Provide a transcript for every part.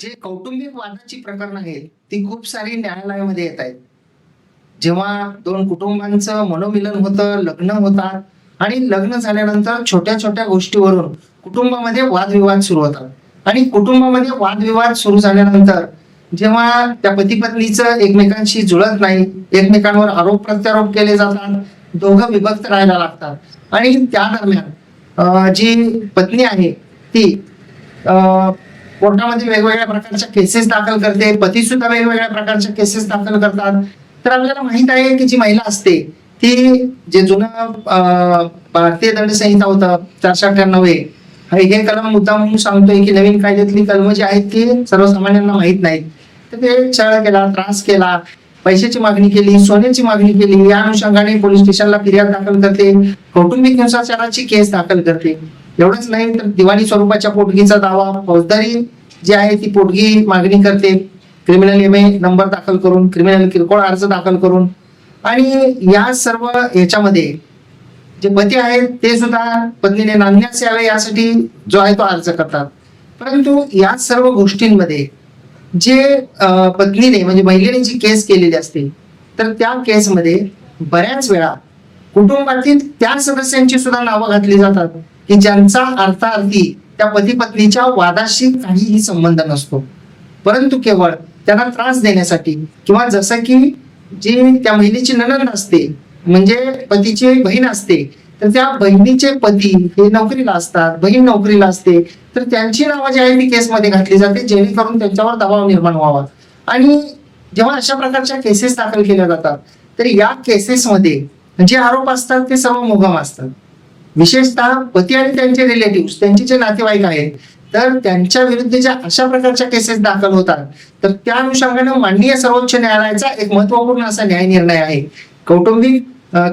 जे कौटुंबिक वादाची प्रकरण आहेत ती खूप सारी न्यायालयामध्ये येत आहेत. जेव्हा दोन कुटुंबांचं मनोमिलन होतं लग्न होतात आणि लग्न झाल्यानंतर छोट्या छोट्या गोष्टीवरून कुटुंबामध्ये वादविवाद सुरू होतात. आणि कुटुंबामध्ये वादविवाद सुरू झाल्यानंतर जेव्हा त्या पती पत्नीचं एकमेकांशी जुळत नाही एकमेकांवर आरोप प्रत्यारोप केले जातात दोघं विभक्त राहायला लागतात. आणि त्या दरम्यान जी पत्नी आहे ती अं, कोर्टामध्ये वेगवेगळ्या प्रकारच्या केसेस दाखल करते. पती सुद्धा वेगवेगळ्या प्रकारच्या केसेस दाखल करतात. तर आपल्याला माहीत आहे की जी महिला असते ती जे जुनं भारतीय दंडसंहिता होतं चारशे अठ्ठ्याण्णव हे हे कलम मुद्दा म्हणून सांगतोय की नवीन कायद्यातली कलम जी आहेत ती सर्वसामान्यांना माहीत नाहीत. तर ते छळ केला त्रास केला पैशाची मागणी केली सोन्याची मागणी केली या अनुषंगाने पोलीस स्टेशनला फिर्याद दाखल करते. कौटुंबिक हिंसाचाराची केस दाखल करते. एवढंच नाही तर दिवाणी स्वरूपाच्या पोटगीचा दावा फौजदारी जी आहे ती पोटगी मागणी करते. क्रिमिनल एम ए नंबर दाखल करून क्रिमिनल किरकोळ अर्ज दाखल करून. आणि या सर्व याच्यामध्ये जे पती आहेत ते सुद्धा पत्नीने नांदण्यास यावे यासाठी जो आहे तो अर्ज करतात. परंतु या सर्व गोष्टींमध्ये जे पत्नीने म्हणजे महिलेने जी केस केलेली असते तर त्या केसमध्ये बऱ्याच वेळा कुटुंबातील त्या सदस्यांची सुद्धा नावं घातली जातात. की ज्यांचा अर्थार्थी त्या पती पत्नीच्या वादाशी काहीही संबंध नसतो. परंतु केवळ त्यांना त्रास देण्यासाठी किंवा जसं की जी त्या महिलेची ननंद असते म्हणजे पतीची बहीण असते तर त्या बहिणीचे पती हे नोकरीला असतात बहीण नोकरीला असते तर त्यांची नावं जी आहे ती केसमध्ये घातली जाते जेणेकरून त्यांच्यावर दबाव निर्माण व्हावा. आणि जेव्हा अशा प्रकारच्या केसेस दाखल केल्या जातात तर या केसेसमध्ये जे आरोप असतात ते सर्व मुगम असतात. विशेषतः पती आणि त्यांचे रिलेटिव्ह त्यांचे जे नातेवाईक आहेत तर त्यांच्या विरुद्ध ज्या अशा प्रकारच्या केसेस दाखल होतात तर त्या अनुषंगाने माननीय सर्वोच्च न्यायालयाचा एक महत्त्वपूर्ण असा न्याय निर्णय आहे. कौटुंबिक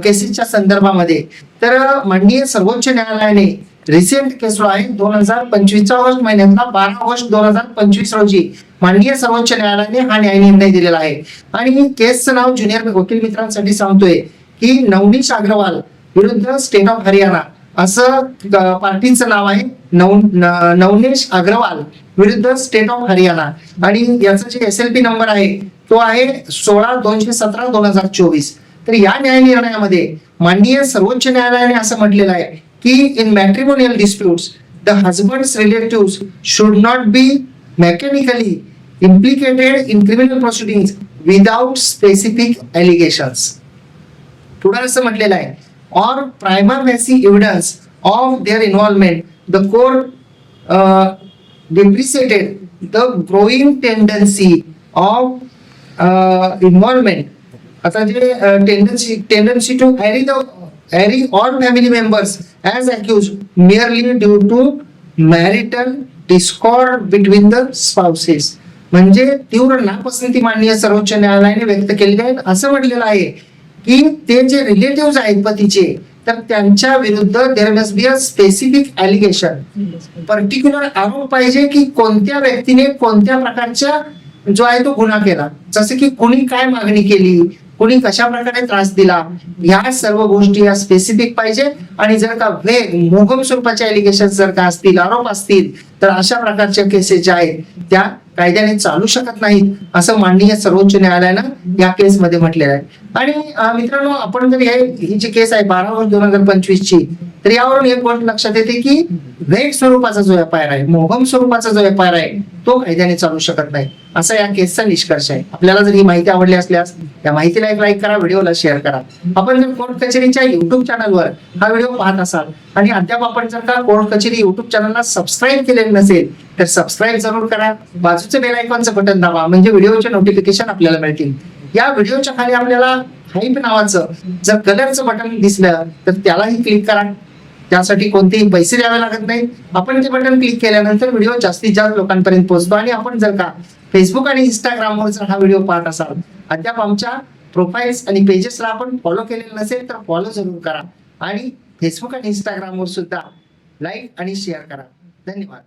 केसेसच्या संदर्भामध्ये. तर माननीय सर्वोच्च न्यायालयाने रिसेंट केस आहे दोन हजार पंचवीस ऑगस्ट महिन्यातला बारा ऑगस्ट दोन हजार पंचवीस रोजी माननीय सर्वोच्च न्यायालयाने हा न्याय निर्णय दिलेला आहे. आणि केसचं नाव ज्युनियर वकील मित्रांसाठी सांगतोय की नवनीश अग्रवाल विरुद्ध स्टेट ऑफ हरियाणा असं पार्टीचं नाव आहे नव नवनेश अग्रवाल विरुद्ध स्टेट ऑफ हरियाणा आणि याचा जे एस एल पी नंबर आहे तो आहे सोळा दोनशे सतरा दोन हजार चोवीस. तर या न्याय निर्णयामध्ये माननीय सर्वोच्च न्यायालयाने असं म्हटलेलं आहे की in matrimonial disputes the husband's relative should not be mechanically implicated in criminal proceeding without specific allegations पुढे असं म्हटलेलं आहे or primary evidence of of their the the uh, depreciated the growing tendency of uh, involvement आता जे tendency tendency to harry the harry all family members as accused merely due to marital discord between the spouses म्हणजे तीव्र नापसंती माननीय सर्वोच्च न्यायालयाने व्यक्त केलेली आहे असं म्हटलेलं आहे की ते जे रिलेटिव्ह आहेत पतीचे तर त्यांच्या विरुद्ध there must be a specific allegation particular आरोप पाहिजे की कोणत्या व्यक्तीने कोणत्या प्रकारच्या जो आहे तो गुन्हा केला. जसं की कुणी काय मागणी केली कुणी कशा प्रकारे त्रास दिला? ह्या सर्व गोष्टी या स्पेसिफिक पाहिजे. आणि जर का वेग मोगम स्वरूपाच्या एलिगेशन जर का असतील आरोप असतील तर अशा प्रकारच्या केसेस ज्या आहेत त्या कायद्याने चालू शकत नाहीत असं माननीय सर्वोच्च न्यायालयानं या केसमध्ये म्हटलेलं आहे. आणि मित्रांनो आपण जर हे ही जी केस आहे बारा वर्ष दोन हजार पंचवीस ची तर यावरून एक गोष्ट लक्षात येते की वेग स्वरूपाचा जो एफ आय आर आहे मोगम स्वरूपाचा जो एफ आय आर आहे तो कायद्याने चालू शकत नाही. असा या केसचा निष्कर्ष आहे. आपल्याला जर ही माहिती आवडली असल्यास या माहितीला एक लाईक करा व्हिडिओला शेअर करा. आपण जर कोर्ट कचेरीच्या युट्यूब चॅनलवर हा व्हिडिओ पाहत असाल आणि अद्याप आपण जर का कोर्ट कचेरी युट्यूब चॅनलला सबस्क्राईब केलेलं नसेल तर सबस्क्राईब जरूर करा. बाजूचं बेल आयकॉनचं बटन दाबा म्हणजे व्हिडिओचे नोटिफिकेशन आपल्याला मिळतील. या व्हिडिओच्या खाली आपल्याला हाईप नावाचं जर कलरचं बटन दिसलं तर त्यालाही क्लिक करा. त्यासाठी कोणतेही पैसे द्यावे लागत नाही आपण ते बटन क्लिक केल्यानंतर व्हिडिओ जास्तीत जास्त लोकांपर्यंत पोहोचतो आणि आपण जर का फेसबुक आणि इंस्टाग्रामवर जर हा व्हिडिओ पाहत असाल. अद्याप आमच्या प्रोफाईल्स आणि पेजेसला आपण फॉलो केलेलं नसेल तर फॉलो जरूर करा. आणि फेसबुक आणि इंस्टाग्रामवर सुद्धा लाईक आणि शेअर करा. धन्यवाद.